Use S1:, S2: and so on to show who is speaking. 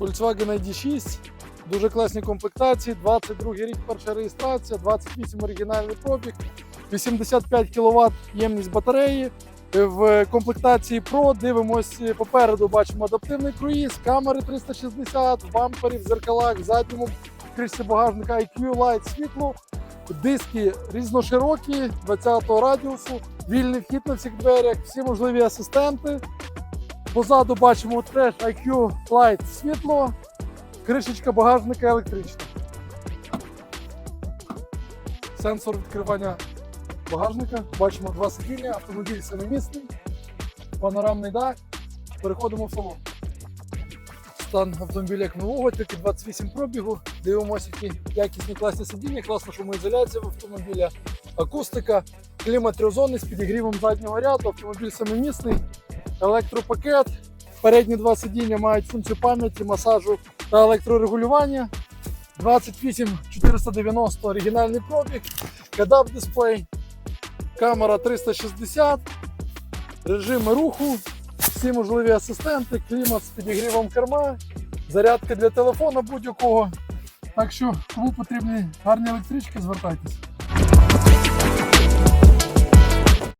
S1: Volkswagen ID6. Дуже класні комплектації. 22 рік перша реєстрація, 28 оригінальний пробіг, 85 кВт ємність батареї. В комплектації Pro дивимось попереду. Бачимо адаптивний круїз, камери 360, в бампері, в зеркалах, в задньому кришці багажника IQ Light світло. Диски різноширокі, 20-го радіусу, вільний вхід на всіх дверях, всі можливі асистенти. Позаду бачимо теж IQ Light світло, кришечка багажника електрична. Сенсор відкривання багажника. Бачимо два сидіння, автомобіль семимісний, панорамний дах. Переходимо в салон. Стан автомобіля як нового, тільки 28 пробігу. Дивимося, які якісні класні сидіння, класна шумоізоляція в автомобіля, акустика, клімат трьохзонний з підігрівом заднього ряду, автомобіль семимісний, електропакет. Передні два сидіння мають функцію пам'яті, масажу та електрорегулювання. 28 490 оригінальний пробіг, кадап дисплей, камера 360, режими руху, всі можливі асистенти, клімат з підігрівом керма, зарядка для телефона будь-якого. Так що, кому потрібні гарні електрички, звертайтеся.